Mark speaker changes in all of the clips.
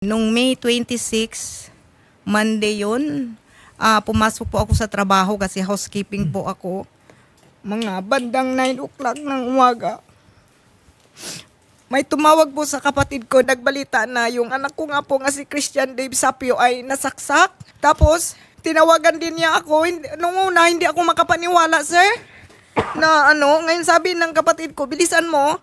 Speaker 1: Nung May 26, Monday yun, ah, pumasok po ako sa trabaho kasi housekeeping po ako. Mga bandang 9 o'clock ng umaga. May tumawag po sa kapatid ko, nagbalita na yung anak ko nga po nga si Christian Dave Sapio ay nasaksak. Tapos, tinawagan din niya ako. Nung una, hindi ako makapaniwala, sir. Na ano, ngayon sabi ng kapatid ko, bilisan mo,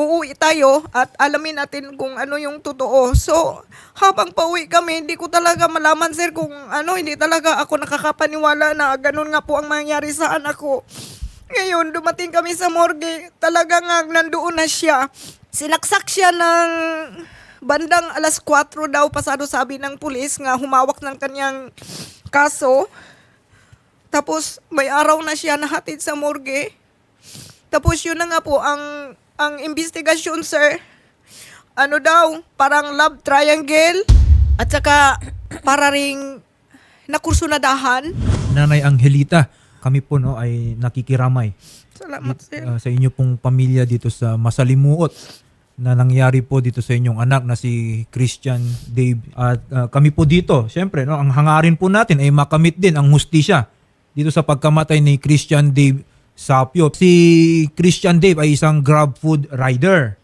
Speaker 1: uuwi tayo at alamin natin kung ano yung totoo. So, habang pauwi kami, hindi ko talaga malaman, sir, kung ano, hindi talaga ako nakakapaniwala na ganun nga po ang mangyari sa anak ko. Ngayon, dumating kami sa morgue, talaga nga nandoon na siya. Sinaksak siya ng bandang alas 4 daw pasado sabi ng pulis nga humawak ng kanyang kaso. Tapos may araw na siya nahatid sa morgue. Tapos yun na nga po ang ang investigasyon sir. Ano daw, parang love triangle at saka para ring nakursunadahan.
Speaker 2: Nanay Angelita, kami po no ay nakikiramay
Speaker 1: Salamat sir.
Speaker 2: uh, sa inyo pong pamilya dito sa Masalimuot na nangyari po dito sa inyong anak na si Christian Dave. At uh, kami po dito, syempre, no, ang hangarin po natin ay makamit din ang hustisya dito sa pagkamatay ni Christian Dave Sapio. Si Christian Dave ay isang grab food rider.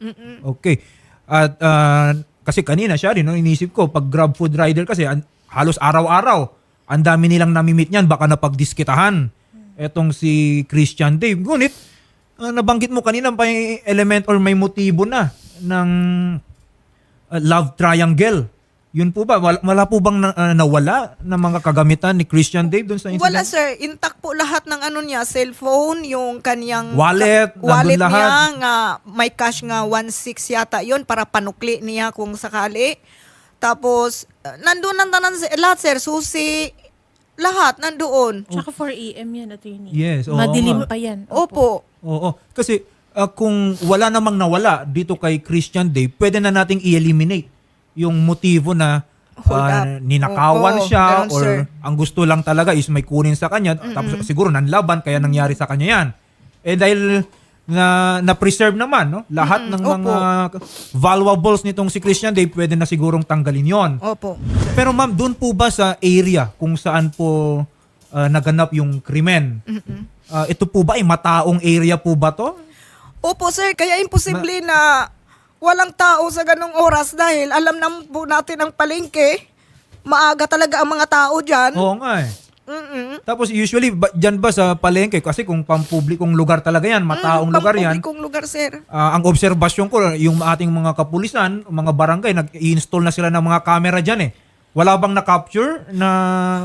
Speaker 2: Okay. At uh, kasi kanina siya rin, no, inisip ko, pag grab food rider kasi an- halos araw-araw, ang dami nilang namimit niyan, baka napagdiskitahan. Etong si Christian Dave. Ngunit, uh, nabanggit mo kanina may element or may motibo na ng uh, love triangle. Yun po ba? Wala, wala po bang na, uh, nawala ng mga kagamitan ni Christian Dave doon sa incident?
Speaker 1: Wala sir, intact po lahat ng ano niya, cellphone, yung kanyang
Speaker 2: Wallet,
Speaker 1: wallet
Speaker 2: lahat.
Speaker 1: niya nga may cash nga 1.6 yata yon para panukli niya kung sakali. Tapos uh, nandun ang tanan lahat sir, susi, lahat nandoon.
Speaker 3: Tsaka 4 a.m. yan, attorney.
Speaker 2: Yes, oo
Speaker 3: Madilim pa yan.
Speaker 1: Opo.
Speaker 2: Oo. Kasi uh, kung wala namang nawala dito kay Christian Dave, pwede na nating i-eliminate yung motibo na uh, ninakawan
Speaker 1: Oo,
Speaker 2: siya
Speaker 1: ganun,
Speaker 2: or
Speaker 1: sir.
Speaker 2: ang gusto lang talaga is may kunin sa kanya tapos siguro nanlaban kaya nangyari sa kanya yan. Eh dahil na na-preserve naman no lahat ng
Speaker 1: opo.
Speaker 2: mga valuables nitong si Christian Dave pwede na sigurong tanggalin yon.
Speaker 1: Opo.
Speaker 2: Pero ma'am, doon po ba sa area kung saan po uh, naganap yung krimen? Uh, ito po ba ay mataong area po ba to?
Speaker 1: Opo sir, kaya imposible na walang tao sa ganong oras dahil alam naman po natin ang palengke. Maaga talaga ang mga tao dyan.
Speaker 2: Oo nga eh.
Speaker 1: Mm-mm.
Speaker 2: Tapos usually ba, dyan ba sa palengke kasi kung pampublikong lugar talaga yan, mataong
Speaker 1: Mm,
Speaker 2: lugar yan.
Speaker 1: pampublikong lugar sir.
Speaker 2: ah, ang obserbasyon ko yung ating mga kapulisan, mga barangay nag-install na sila ng mga camera diyan eh. Wala bang na-capture na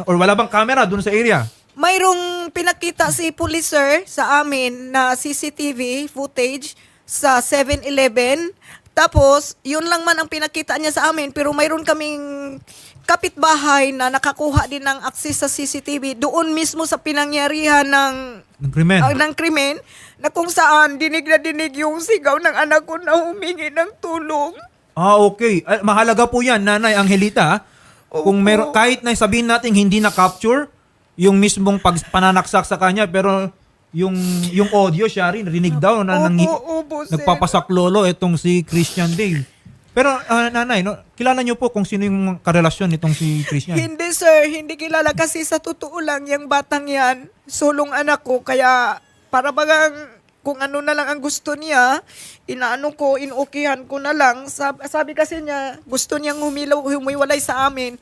Speaker 2: or wala bang camera doon sa area?
Speaker 1: Mayroong pinakita si police sir sa amin na CCTV footage sa 7-Eleven. Tapos, yun lang man ang pinakita niya sa amin. Pero mayroon kaming kapitbahay na nakakuha din ng access sa CCTV doon mismo sa pinangyarihan ng
Speaker 2: Ng krimen.
Speaker 1: ah, ng krimen na kung saan dinig na dinig yung sigaw ng anak ko na humingi ng tulong.
Speaker 2: Ah, okay. Ah, mahalaga po 'yan, Nanay Angelita. ah. Kung
Speaker 1: Opo.
Speaker 2: meron kahit na sabihin natin hindi na capture yung mismong pag pananaksak sa kanya pero yung yung audio siya rin rinig daw na
Speaker 1: Opo,
Speaker 2: nang
Speaker 1: opo, sir.
Speaker 2: nagpapasaklolo itong si Christian Dave. Pero ah, nanay, no, kilala niyo po kung sino yung karelasyon nitong si Christian?
Speaker 1: Hindi sir, hindi kilala kasi sa totoo lang yung batang yan, sulong anak ko, kaya para bagang kung ano na lang ang gusto niya, inaano ko, inukihan ko na lang. Sabi, sabi kasi niya, gusto niyang humilaw, humiwalay sa amin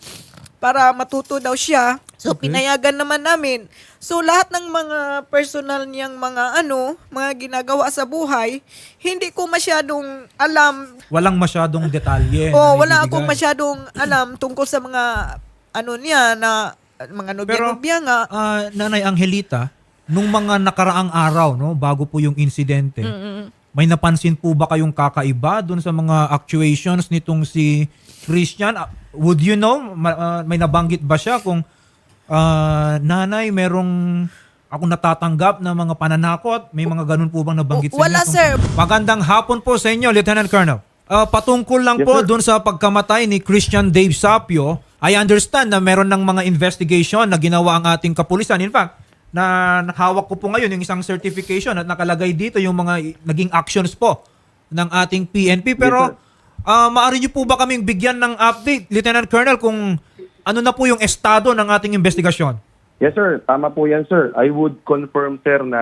Speaker 1: para matuto daw siya. So,
Speaker 2: Okay.
Speaker 1: pinayagan naman namin. So, lahat ng mga personal niyang mga ano, mga ginagawa sa buhay, hindi ko masyadong alam
Speaker 2: Walang masyadong detalye.
Speaker 1: Oh,
Speaker 2: na
Speaker 1: wala akong masyadong alam tungkol sa mga ano niya na mga nobya-nobya nga.
Speaker 2: Ah, nanay Angelita, nung mga nakaraang araw, no, bago po yung insidente, may napansin po ba kayong kakaiba doon sa mga actuations nitong si Christian? Ah, Would you know, ah, may nabanggit ba siya kung ah, nanay, merong ako natatanggap na mga pananakot? May mga ganun po bang nabanggit sa inyo?
Speaker 1: wala,
Speaker 2: Tungkol-
Speaker 1: sir.
Speaker 2: Magandang hapon po sa inyo, Lieutenant Colonel. Ah, patungkol lang
Speaker 4: Yes,
Speaker 2: po doon sa pagkamatay ni Christian Dave Sapio, I understand na meron ng mga investigation na ginawa ang ating kapulisan. In fact, na nakahawak ko po ngayon yung isang certification at nakalagay dito yung mga naging actions po ng ating PNP. Pero
Speaker 4: Yes,
Speaker 2: ah maaari niyo po ba kaming bigyan ng update, Lieutenant Colonel, kung ano na po yung estado ng ating investigasyon?
Speaker 4: Yes sir, tama po yan sir. I would confirm sir na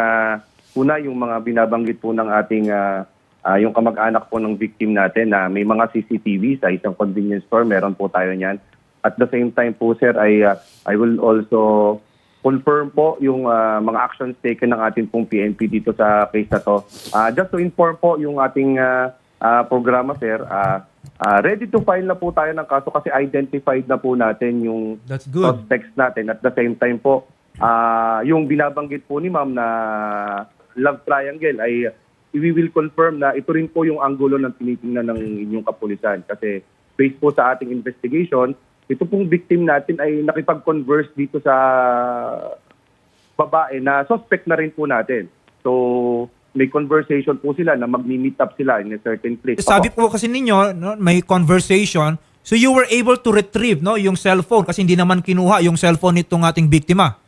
Speaker 4: una yung mga binabanggit po ng ating ah, ah, yung kamag-anak po ng victim natin na may mga CCTV sa isang convenience store, meron po tayo niyan. At the same time po sir, I, ah, I will also confirm po yung ah, mga actions taken ng ating pong PNP dito sa case na to. Ah, just to inform po yung ating ah, ah, programa sir, ah, ah, ready to file na po tayo ng kaso kasi identified na po natin yung
Speaker 2: That's good.
Speaker 4: suspects natin. At the same time po, ah yung binabanggit po ni ma'am na love triangle ay we will confirm na ito rin po yung anggulo ng tinitingnan ng inyong kapulisan. Kasi based po sa ating investigation, ito pong victim natin ay nakipag-converse dito sa babae na suspect na rin po natin. So, may conversation po sila na mag-meet up sila in a certain place.
Speaker 2: Sabi po kasi ninyo, no, may conversation. So you were able to retrieve no yung cellphone kasi hindi naman kinuha yung cellphone nitong ating biktima.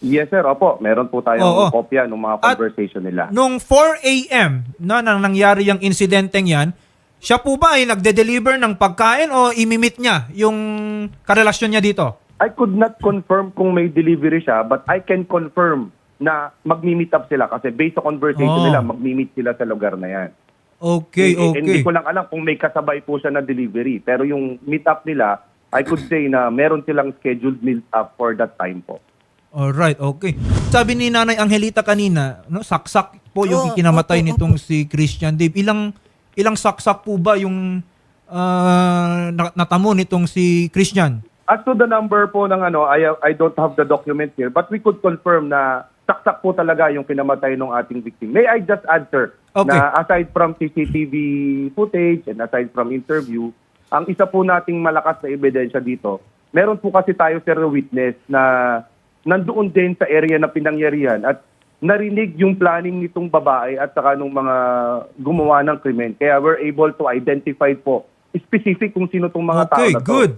Speaker 4: Yes sir, opo. Meron po tayong
Speaker 2: Oo.
Speaker 4: kopya ng mga
Speaker 2: At
Speaker 4: conversation nila.
Speaker 2: Nung 4 a.m. no, nang nangyari yung insidenteng yan, siya po ba ay nagde-deliver ng pagkain o imimit niya yung karelasyon niya dito?
Speaker 4: I could not confirm kung may delivery siya, but I can confirm na magmi-meet up sila kasi based sa conversation
Speaker 2: Oh.
Speaker 4: nila, magmi-meet sila sa lugar na yan.
Speaker 2: Okay,
Speaker 4: Eh, eh, Hindi
Speaker 2: okay.
Speaker 4: ko lang alam kung may kasabay po siya na delivery. Pero yung meet up nila, I could say na meron silang scheduled meet up for that time po.
Speaker 2: Alright, okay. Sabi ni Nanay Angelita kanina, no, saksak po yung
Speaker 1: Oo,
Speaker 2: ikinamatay
Speaker 1: opo,
Speaker 2: nitong si Christian Dave. Ilang ilang saksak po ba yung ah, na- natamo nitong si Christian?
Speaker 4: As to the number po ng ano, I, I don't have the document here, but we could confirm na saksak po talaga yung kinamatay ng ating victim. May I just answer
Speaker 2: Okay.
Speaker 4: na aside from CCTV footage and aside from interview, ang isa po nating malakas na ebidensya dito, meron po kasi tayo sir witness na nandoon din sa area na pinangyarihan at narinig yung planning nitong babae at saka nung mga gumawa ng krimen. Kaya we're able to identify po specific kung sino tong mga tao
Speaker 2: okay,
Speaker 4: na to.
Speaker 2: good.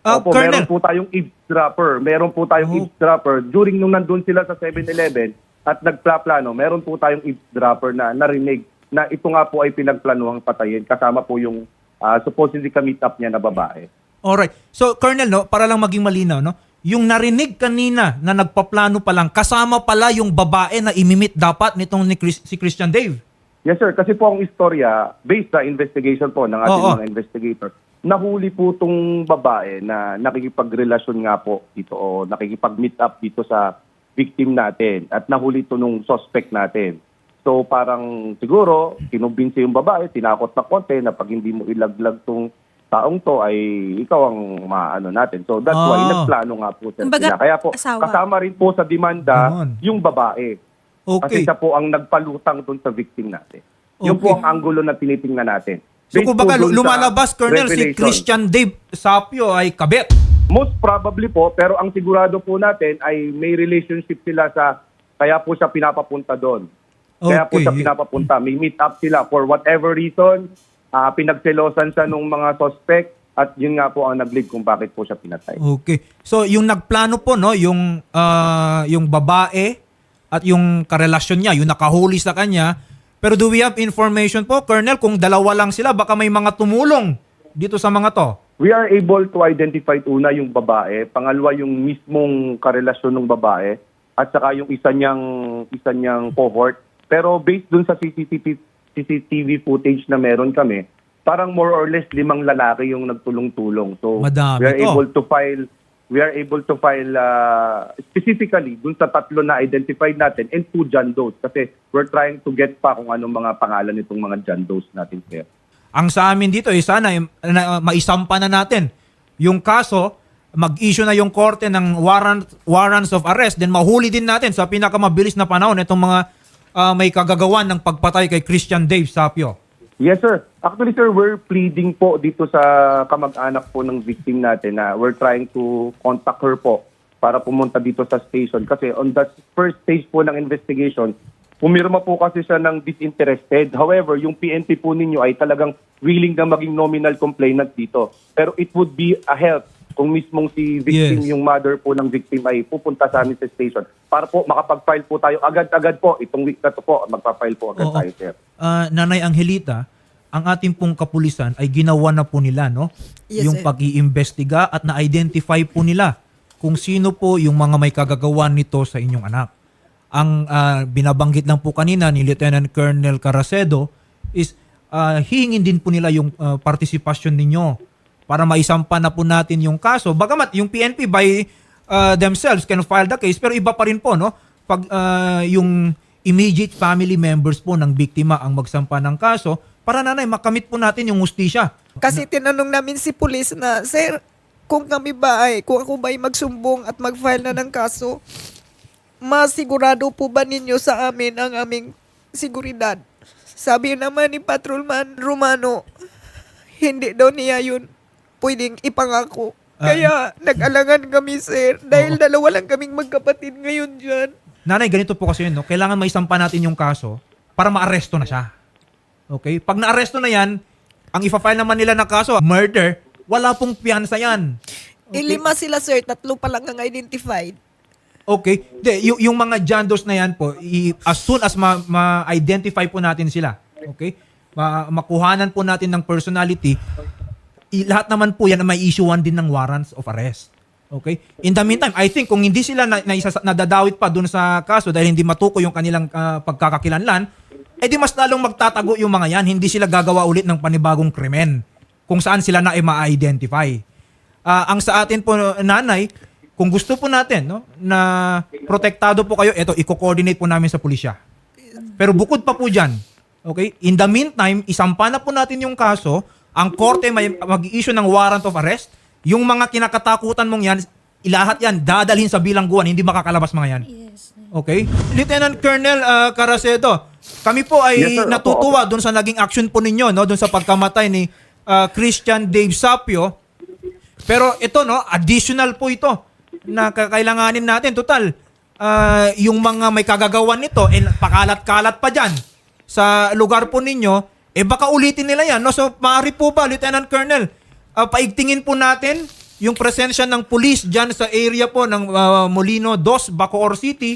Speaker 2: Ah,
Speaker 4: Opo,
Speaker 2: Colonel,
Speaker 4: meron po tayong eavesdropper. Meron po tayong
Speaker 2: Oh.
Speaker 4: eavesdropper. During nung nandun sila sa 7-Eleven at nagplaplano, meron po tayong eavesdropper na narinig na ito nga po ay pinagplanuhang patayin kasama po yung ah, supposedly ka-meet up niya na babae.
Speaker 2: Alright. So, Colonel, no, para lang maging malinaw, no, yung narinig kanina na nagpaplano pa lang, kasama pala yung babae na imimit dapat nitong ni Chris- si Christian Dave.
Speaker 4: Yes sir, kasi po ang istorya, based sa investigation po ng ating
Speaker 2: Oo.
Speaker 4: mga investigator, nahuli po itong babae na nakikipagrelasyon nga po dito o nakikipag-meet up dito sa victim natin at nahuli ito nung suspect natin. So parang siguro, kinumbinsi yung babae, tinakot na konti na pag hindi mo ilaglag tong taong to ay ikaw ang maano natin. So that's why
Speaker 2: Ah.
Speaker 4: nagplano nga po sir
Speaker 3: Kumbaga,
Speaker 4: sila. Kaya po,
Speaker 3: asawa.
Speaker 4: kasama rin po sa demanda
Speaker 2: Ganon.
Speaker 4: yung babae. Kasi
Speaker 2: Okay.
Speaker 4: siya po ang nagpalutang doon sa victim natin. Yun po
Speaker 2: Okay.
Speaker 4: ang anggulo na tinitingnan natin.
Speaker 2: So,
Speaker 4: Based
Speaker 2: kumbaga,
Speaker 4: po dun sa
Speaker 2: lumalabas, Colonel, si
Speaker 4: revelation.
Speaker 2: Christian Dave Sapio ay kabet.
Speaker 4: Most probably po, pero ang sigurado po natin ay may relationship sila sa, kaya po siya pinapapunta doon. Kaya po
Speaker 2: Okay.
Speaker 4: siya pinapapunta. May meet up sila for whatever reason. ah pinagselosan siya nung mga suspect at yun nga po ang nag-lead kung bakit po siya pinatay.
Speaker 2: Okay. So, yung nagplano po, no, yung, ah, yung babae at yung karelasyon niya, yung nakahuli sa kanya. Pero do we have information po, Colonel, kung dalawa lang sila, baka may mga tumulong dito sa mga to?
Speaker 4: We are able to identify una yung babae, pangalawa yung mismong karelasyon ng babae, at saka yung isa niyang, isa niyang cohort. Pero based dun sa CCTV, CCTV footage na meron kami, parang more or less limang lalaki yung nagtulong-tulong. So
Speaker 2: Madami
Speaker 4: we are
Speaker 2: to.
Speaker 4: able to file we are able to file uh, specifically dun sa tatlo na identified natin and two John Does kasi we're trying to get pa kung anong mga pangalan nitong mga John Does natin sir.
Speaker 2: Ang sa amin dito, eh, sana eh, na, maisampa na natin yung kaso, mag-issue na yung korte ng warrant, warrants of arrest, then mahuli din natin sa pinakamabilis na panahon itong mga ah, may kagagawan ng pagpatay kay Christian Dave Sapio.
Speaker 4: Yes, sir. Actually, sir, we're pleading po dito sa kamag-anak po ng victim natin na we're trying to contact her po para pumunta dito sa station. Kasi on the first stage po ng investigation, pumirma po kasi siya ng disinterested. However, yung PNP po ninyo ay talagang willing na maging nominal complainant dito. Pero it would be a help kung mismong si victim,
Speaker 2: Yes.
Speaker 4: yung mother po ng victim ay pupunta sa amin sa station para po makapag-file po tayo agad-agad po. Itong week na to po, magpa-file po agad
Speaker 2: Oo.
Speaker 4: tayo, sir.
Speaker 2: Ah, Nanay Angelita, ang ating pong kapulisan ay ginawa na po nila no
Speaker 1: Yes,
Speaker 2: yung
Speaker 1: sir.
Speaker 2: pag-iimbestiga at na-identify po nila kung sino po yung mga may kagagawan nito sa inyong anak. Ang ah, binabanggit lang po kanina ni Lieutenant Colonel Caracedo is ah, hihingin din po nila yung ah, partisipasyon ninyo para maisampa na po natin yung kaso. Bagamat yung PNP by ah, themselves can file the case pero iba pa rin po no pag ah, yung immediate family members po ng biktima ang magsampa ng kaso para nanay makamit po natin yung hustisya.
Speaker 1: Kasi tinanong namin si pulis na, Sir, kung kami ba ay, kung ako ba ay magsumbong at mag-file na ng kaso, masigurado po ba ninyo sa amin ang aming seguridad? Sabi naman ni Patrolman Romano, hindi daw niya yun pwedeng ipangako.
Speaker 2: Ah,
Speaker 1: Kaya nag-alangan kami, sir. Dahil dalawa lang kaming magkapatid ngayon dyan.
Speaker 2: Nanay, ganito po kasi yun, no? Kailangan maisampa natin yung kaso para maaresto na siya. Okay? Pag naaresto na yan, ang ifa-file naman nila na kaso, murder, wala pong piyansa yan.
Speaker 1: Ilima sila, sir. Tatlo pa lang ang identified.
Speaker 2: Okay? De, y- yung mga jandos na yan po, i- as soon as ma- ma-identify po natin sila, okay? Ma- makuhanan po natin ng personality, lahat naman po yan na may issuean din ng warrants of arrest. Okay? In the meantime, I think kung hindi sila na, na nadadawit pa dun sa kaso dahil hindi matukoy yung kanilang ah, pagkakakilanlan, eh di mas lalong magtatago yung mga yan. Hindi sila gagawa ulit ng panibagong krimen kung saan sila na ma-identify. Ah, ang sa atin po nanay, kung gusto po natin no na protektado po kayo, eto i-coordinate po namin sa pulisya. Pero bukod pa po diyan, okay? In the meantime, isampa na po natin yung kaso, ang korte may mag-issue ng warrant of arrest, yung mga kinakatakutan mong yan, ilahat yan dadalhin sa bilangguan, hindi makakalabas mga yan.
Speaker 3: Yes.
Speaker 2: Okay? Lieutenant Colonel uh, Caracedo, kami po ay
Speaker 4: Yes, sir.
Speaker 2: Natutuwa doon sa naging action po ninyo, no, doon sa pagkamatay ni uh, Christian Dave Sapio. Pero ito no, additional po ito na kakailanganin natin total. ah, yung mga may kagagawan nito eh pakalat-kalat pa diyan sa lugar po ninyo, eh baka ulitin nila yan. No? So maaari po ba, Lieutenant Colonel, ah, paigtingin po natin yung presensya ng police diyan sa area po ng ah, Molino 2, Bacoor City.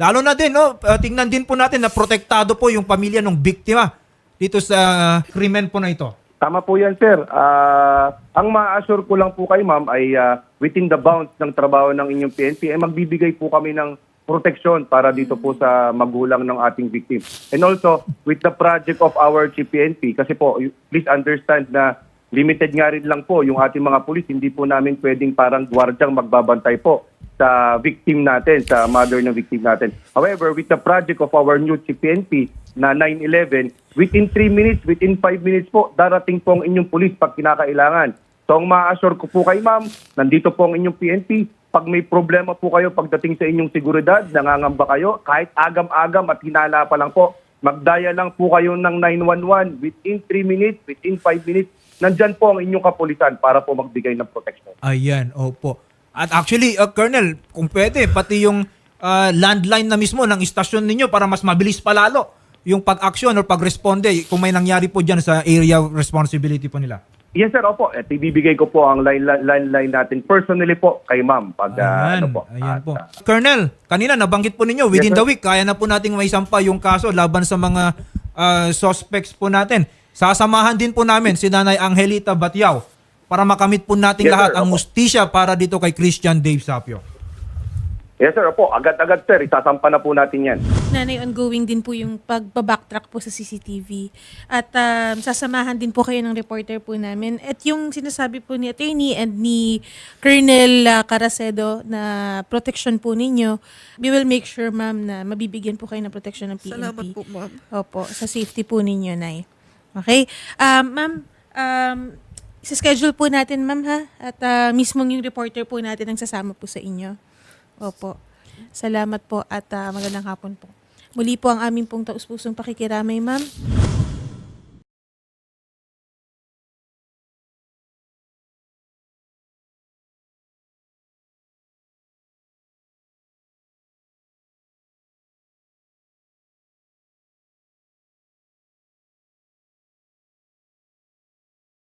Speaker 2: Lalo na din, no, ah, tingnan din po natin na protektado po yung pamilya ng biktima dito sa krimen po na ito.
Speaker 4: Tama po yan, sir. Ah, ang ma-assure ko lang po kay ma'am ay ah, within the bounds ng trabaho ng inyong PNP ay magbibigay po kami ng proteksyon para dito po sa magulang ng ating victim. And also, with the project of our Chief PNP, kasi po, please understand na limited nga rin lang po yung ating mga pulis. Hindi po namin pwedeng parang gwardyang magbabantay po sa victim natin, sa mother ng victim natin. However, with the project of our new Chief PNP na 9-11, within 3 minutes, within 5 minutes po, darating po ang inyong pulis pag kinakailangan. So ang ma-assure ko po kay ma'am, nandito po ang inyong PNP. Pag may problema po kayo pagdating sa inyong seguridad, nangangamba kayo, kahit agam-agam at hinala pa lang po, magdaya lang po kayo ng 911 within 3 minutes, within 5 minutes, nandyan po ang inyong kapulisan para po magbigay ng protection.
Speaker 2: Ayan, opo. At actually, uh, Colonel, kung pwede, pati yung uh, landline na mismo ng istasyon ninyo para mas mabilis palalo yung pag-action or pag-responde kung may nangyari po dyan sa area of responsibility po nila.
Speaker 4: Yes sir, opo. At ibibigay ko po ang line, line, line natin personally po kay ma'am. Pag, ah,
Speaker 2: Ayan,
Speaker 4: ano po.
Speaker 2: ayan
Speaker 4: At,
Speaker 2: po.
Speaker 4: ah,
Speaker 2: Colonel, kanina nabanggit po ninyo, within
Speaker 4: Yes,
Speaker 2: the week, kaya na po nating may sampa yung kaso laban sa mga uh, suspects po natin. Sasamahan din po namin si Nanay Angelita Batiao para makamit po nating
Speaker 4: Yes,
Speaker 2: lahat
Speaker 4: sir.
Speaker 2: ang
Speaker 4: Opo.
Speaker 2: mustisya para dito kay Christian Dave Sapio.
Speaker 4: yes sir, opo. Agad-agad sir, isasampa na po natin yan.
Speaker 3: Nanay, ongoing din po yung pagbabacktrack po sa CCTV. At um, sasamahan din po kayo ng reporter po namin. At yung sinasabi po ni attorney and ni Colonel uh, Caracedo na protection po ninyo, we will make sure, ma'am, na mabibigyan po kayo ng protection ng PNP.
Speaker 1: Salamat po, ma'am.
Speaker 3: Opo, sa safety po ninyo, Nay. Okay? Um, ma'am, um, schedule po natin, ma'am, ha? At uh, mismong yung reporter po natin ang sasama po sa inyo. Opo. Salamat po at uh, magandang hapon po. Muli po ang aming pong taus-pusong pakikiramay, ma'am.